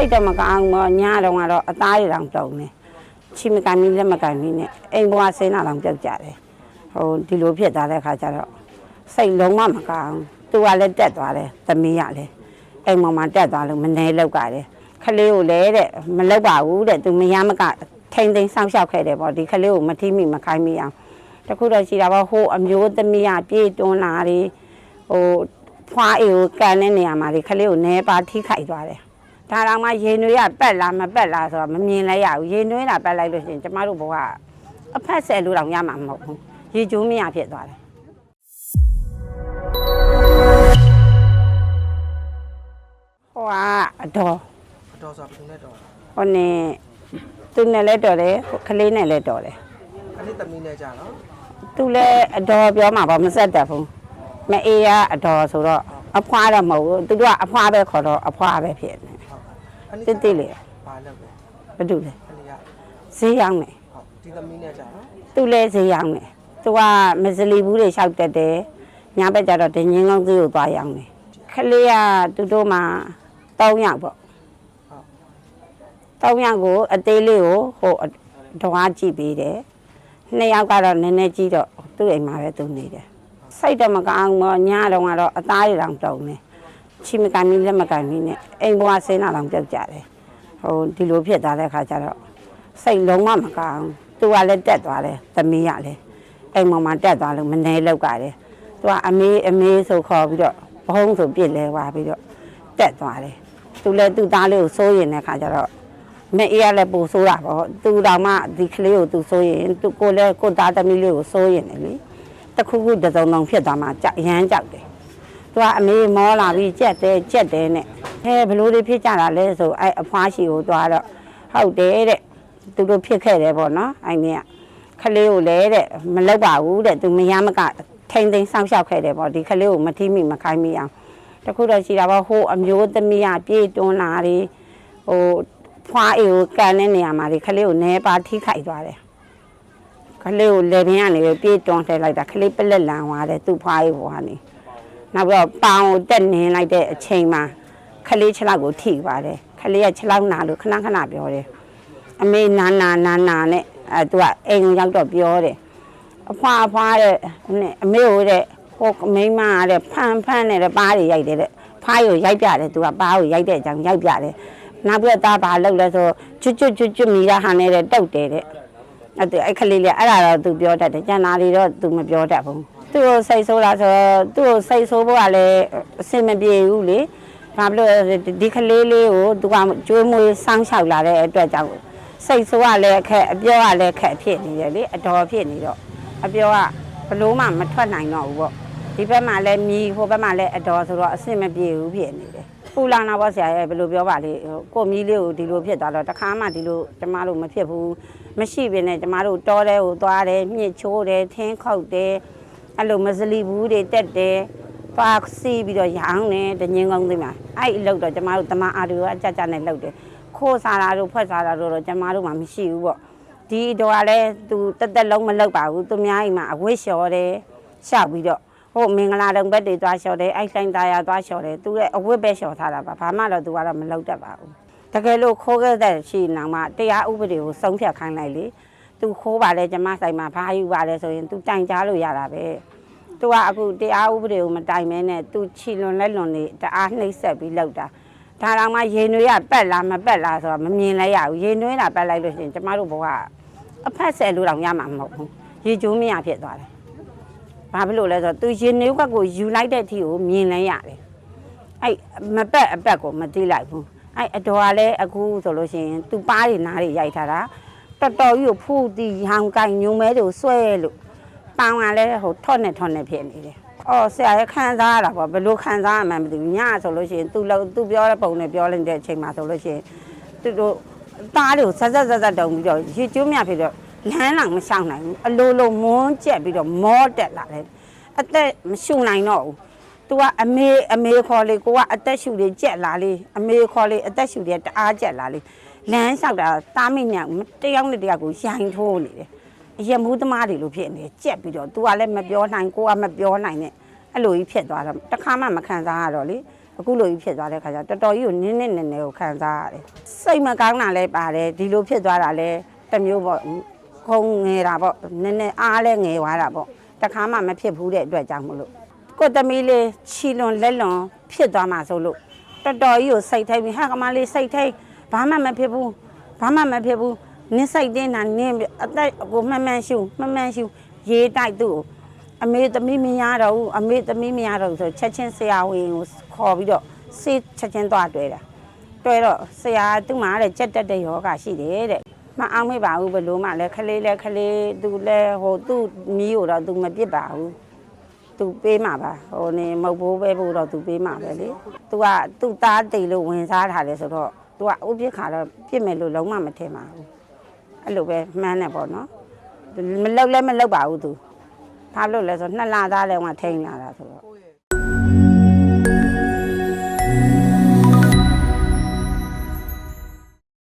စိတ်တော့မကောင်းဘူးညတော့ကတော့အသားရတောင်တုံနေချီမကန်မီလက်မကန်မီနဲ့အိမ်ဘွားဆင်းလာတော့ပြောက်ကြတယ်ဟိုဒီလိုဖြစ်သွားတဲ့ခါကျတော့စိတ်လုံးဝမကောင်းသူကလည်းတက်သွားတယ်သမီးရလည်းအိမ်ပေါ်မှာတက်သွားလို့မနေလောက်ကြတယ်ခလေးကိုလည်းတဲ့မလောက်ပါဘူးတဲ့သူမရမကထိန်ထိန်စောင့်ရှောက်ခဲ့တယ်ပေါ့ဒီခလေးကိုမထိမိမခိုင်းမိအောင်တခုတော့ရှိတာပေါ့ဟိုအမျိုးသမီးရပြေးတွန်းလာတယ်ဟိုဖွားအေကိုကန်တဲ့နေရာမှာဒီခလေးကိုနဲပါထိခိုက်သွားတယ် ဒါတော့မှရေနွေးရပက်လားမပက်လားဆိုတော့မမြင်လဲရဘူးရေနွေးတာပက်လိုက်လို့ရှိရင်ကျမတို့ဘကအဖက်ဆယ်လို့တော့ရမှာမဟုတ်ဘူးရေကျိုးမရဖြစ်သွားတယ်ဟိုကအတော်အတော်ဆိုဘယ်သူနဲ့တော်လဲဟိုနေသူနဲ့လည်းတော်တယ်ဟိုကလေးနဲ့လည်းတော်တယ်အနည်းသမီးနဲ့ကြာနော်သူလည်းအတော်ပြောမှာပေါ့မဆက်တတ်ဘူးမအေးရအတော်ဆိုတော့အဖွားတော့မဟုတ်ဘူးသူတို့ကအဖွားပဲခေါ်တော့အဖွားပဲဖြစ်နေ ဟုတ်အနည်းတိတိလေးဘာလုပ်လဲဘာတူလဲအနည်းရဈေးရောက်နေဟုတ်ဒီသမီးနဲ့ကြာနော်သူလဲဈေးရောက်နေသူကမစလီဘူးတွေလျှောက်တက်တယ်ညဘက်ကျတော့ဒင်းငင်းကောင်းဈေးကိုသွားရောက်နေခလေးကသူတို့မှ3ယောက်ပေါ့3ယောက်ကိုအသေးလေးကိုဟိုဒွားကြည့်ပေးတယ်နှစ်ယောက်ကတော့နည်းနည်းကြီးတော့သူ့အိမ်မှာပဲသူနေတယ်စိတ်တော့မကောင်းဘူးညတော့ကတော့အသားရတောင်တုံနေ ချီမကန်မီလက်မကန်မီနဲ့အိမ်ဘွားဆင်းလာတော့ပြောက်ကြတယ်ဟိုဒီလိုဖြစ်သွားတဲ့ခါကျတော့စိတ်လုံးဝမကောင်းသူကလည်းတက်သွားတယ်သမီးရလည်းအိမ်ပေါ်မှာတက်သွားလို့မနေလောက်ကြတယ်သူကအမေးအမေးဆိုခေါ်ပြီးတော့ဘုံဆိုပြစ်လဲသွားပြီးတော့တက်သွားတယ်သူလည်းသူ့သားလေးကိုစိုးရင်တဲ့ခါကျတော့မအေးရလည်းပူဆိုးတာပေါ့သူတော်မှဒီကလေးကိုသူစိုးရင်သူကိုလည်းကိုသားသမီးလေးကိုစိုးရင်လေတခုခုတစ်စုံစုံဖြစ်သွားမှကြောက်ရမ်းကြောက်တယ် သူကအမေမောလာပြီးကြက်တယ်ကြက်တယ်နဲ့ဟဲဘလို့တွေဖြစ်ကြတာလဲဆိုအဲ့အဖွားရှိကိုသွားတော့ဟုတ်တယ်တဲ့သူတို့ဖြစ်ခဲ့တယ်ပေါ့နော်အဲ့ဒီကခလေးကိုလည်းတဲ့မလောက်ပါဘူးတဲ့သူမရမကထိန်ထိန်စောင့်ရှောက်ခဲ့တယ်ပေါ့ဒီခလေးကိုမထိမိမခိုင်းမိအောင်တခုတော့ရှိတာပေါ့ဟိုအမျိုးသမီးရပြေးတွန်းလာတယ်ဟိုဖွားအေကိုကန်တဲ့နေရာမှာဒီခလေးကိုနဲပါထိခိုက်သွားတယ်ခလေးကိုလေပင်ကနေပဲပြေးတွန်းထည့်လိုက်တာခလေးပလက်လန်သွားတယ်သူ့ဖွားအေဘောကနေ နောက်ပြီးတော့ပေါင်ကိုတက်နင်းလိုက်တဲ့အချိန်မှာခလေးခြေထောက်ကိုထိပါတယ်ခလေးကခြေထောက်နာလို့ခဏခဏပြောတယ်အမေနာနာနာနာနဲ့အဲသူကအိမ်ကိုရောက်တော့ပြောတယ်အဖွာအဖွာတဲ့နဲ့အမေကိုတဲ့ဟိုမိန်းမကတဲ့ဖန်ဖန်နဲ့တဲ့ပါးတွေရိုက်တယ်တဲ့ဖားကိုရိုက်ပြတယ်သူကပါးကိုရိုက်တဲ့အကြောင်းရိုက်ပြတယ်နောက်ပြီးတော့သားဘာလုပ်လဲဆိုကျွတ်ကျွတ်ကျွတ်ကျွတ်မိရဟာနဲ့တဲ့တုတ်တယ်တဲ့အဲ့ဒါအဲ့ခလေးလေးအဲ့ဒါတော့သူပြောတတ်တယ်ကျန်တာတွေတော့သူမပြောတတ်ဘူး သူ့ကိုစိတ်ဆိုးတာဆိုတော့သူ့ကိုစိတ်ဆိုးဖို့ကလည်းအဆင်မပြေဘူးလေဘာဖြစ်လို့လဲဒီခလေးလေးကိုသူကကျွေးမွေးစောင်းလျှောက်လာတဲ့အတွက်ကြောင့်စိတ်ဆိုးကလည်းအခက်အပြောကလည်းအခက်ဖြစ်နေတယ်လေအတော်ဖြစ်နေတော့အပြောကဘလို့မှမထွက်နိုင်တော့ဘူးပေါ့ဒီဘက်မှာလည်းမြည်ဟိုဘက်မှာလည်းအတော်ဆိုတော့အဆင်မပြေဘူးဖြစ်နေတယ်ပူလာနာပေါ့ဆရာရဲ့ဘယ်လိုပြောပါလေဟိုကိုမြည်လေးကိုဒီလိုဖြစ်သွားတော့တခါမှဒီလိုကျမတို့မဖြစ်ဘူးမရှိဘဲနဲ့ကျမတို့တောထဲကိုသွားတယ်မြစ်ချိုးတယ်ထင်းခုတ်တယ် အဲ့လိုမစလီဘူးတွေတက်တယ်ပါစီးပြီးတော့ရောင်းတယ်တငင်းကောင်းသိမှာအဲ့အလုပ်တော့ကျမတို့တမအားတို့ကအကြကြနဲ့လုပ်တယ်ခိုးစားတာတို့ဖွက်စားတာတို့တော့ကျမတို့မှမရှိဘူးပေါ့ဒီတော့ကလည်းသူတက်တက်လုံးမလောက်ပါဘူးသူများအိမ်မှာအဝတ်လျှော်တယ်ရှောက်ပြီးတော့ဟိုမင်္ဂလာတုံဘက်တွေသွားလျှော်တယ်အိုက်ဆိုင်သားရသွားလျှော်တယ်သူရဲ့အဝတ်ပဲလျှော်ထားတာပါဘာမှတော့သူကတော့မလောက်တတ်ပါဘူးတကယ်လို့ခိုးခဲ့တဲ့ရှိနေမှာတရားဥပဒေကိုဆုံးဖြတ်ခိုင်းလိုက်လေ သူခိုးပါလေကျမဆိုင်မှာဘာယူပါလဲဆိုရင်သူတိုင်ကြားလို့ရတာပဲသူကအခုတရားဥပဒေကိုမတိုင်မဲနဲ့သူချီလွန်လက်လွန်နေတအားနှိမ့်ဆက်ပြီးလောက်တာဒါတော့မှရေနွေးရပက်လားမပက်လားဆိုတော့မမြင်လဲရဘူးရေနွေးတာပက်လိုက်လို့ရှိရင်ကျမတို့ဘကအဖက်ဆယ်လို့တော့ရမှာမဟုတ်ဘူးရေကျိုးမရဖြစ်သွားတယ်ဘာဖြစ်လို့လဲဆိုတော့သူရေနွေးဘက်ကိုယူလိုက်တဲ့အထိကိုမြင်လဲရတယ်အဲ့မပက်အပက်ကိုမသိလိုက်ဘူးအဲ့အတော်ကလည်းအခုဆိုလို့ရှိရင်သူပါးတွေနားတွေရိုက်ထားတာ တော်တော်ကြီးကိုဖူးတီရံကင်ညုံမဲတို့ဆွဲလို့ပေါင်ကလည်းဟိုထော့နဲ့ထော့နဲ့ဖြစ်နေတယ်အော်ဆရာရဲ့ခံစားရတာပေါ့ဘယ်လိုခံစားရမှန်းမသိဘူးညဆိုလို့ရှိရင်သူ့လောက်သူ့ပြောတဲ့ပုံနဲ့ပြောလိုက်တဲ့အချိန်မှာဆိုလို့ရှိရင်သူတို့သားတွေကိုဆက်ဆက်ဆက်ဆက်တုံပြီးတော့ရေကျိုးမြဖြစ်တော့လမ်းလောင်မရှောင်နိုင်ဘူးအလိုလိုမွန်းကျက်ပြီးတော့မောတက်လာတယ်အသက်မရှုံနိုင်တော့ဘူး तू ကအမေအမေခေါ်လေကိုကအသက်ရှူလေးကျက်လာလေးအမေခေါ်လေအသက်ရှူလေးတအားကျက်လာလေး လမ်းလျှောက်တာသားမိညာတယောက်နဲ့တယောက်ကိုရိုင်ထိုးနေတယ်အရက်မူးသမားတွေလိုဖြစ်နေတယ်ကြက်ပြီးတော့ तू ကလည်းမပြောနိုင်ကိုကမပြောနိုင်နဲ့အဲ့လိုကြီးဖြစ်သွားတော့တစ်ခါမှမခံစားရတော့လေအခုလိုကြီးဖြစ်သွားတဲ့ခါကျတော်တော်ကြီးကိုနင်းနေနေနေကိုခံစားရတယ်စိတ်မကောင်းတာလည်းပါတယ်ဒီလိုဖြစ်သွားတာလည်းတစ်မျိုးပေါ့ခုံငယ်တာပေါ့နည်းနည်းအားလည်းငယ်သွားတာပေါ့တခါမှမဖြစ်ဘူးတဲ့အတွက်ကြောင့်မလို့ကိုယ်သမီးလေးချီလွန်လက်လွန်ဖြစ်သွားမှာဆိုလို့တော်တော်ကြီးကိုစိတ်ထိုက်ပြီးဟာကမလေးစိတ်ထိုက် ဘာမှမဖြစ်ဘူးဘာမှမဖြစ်ဘူးနင်းစိတ်တင်းတာနင်းအသက်ကိုမှန်မှန်ရှူမှန်မှန်ရှူရေးတိုက်သူ့ကိုအမေသမီးမရတော့ဘူးအမေသမီးမရတော့ဘူးဆိုချက်ချင်းဆရာဝန်ကိုခေါ်ပြီးတော့ဆေးချက်ချင်းသွားတွေ့တာတွေ့တော့ဆရာကသူ့မှာတဲ့ကြက်တက်တဲ့ယောဂရှိတယ်တဲ့မအောင်မေ့ပါဘူးဘယ်လို့မှလည်းခလေးလည်းခလေးသူလည်းဟိုသူ့မီးကိုတော့သူမပြစ်ပါဘူးသူပေးမှာပါဟိုနေမဟုတ်ဘူးပဲဖို့တော့သူပေးမှာပဲလေသူကသူ့သားတိတ်လို့ဝင်စားထားတယ်ဆိုတော့ သူကဥပ္ပခါတော့ပြစ်မယ်လို့လုံးဝမထင်ပါဘူးအဲ့လိုပဲမှန်းတယ်ပေါ့နော်မလောက်လည်းမလောက်ပါဘူးသူဘာလို့လဲဆိုတော့နှစ်လသားလဲကထိန်လာတာဆိုတော့ကိုယ့်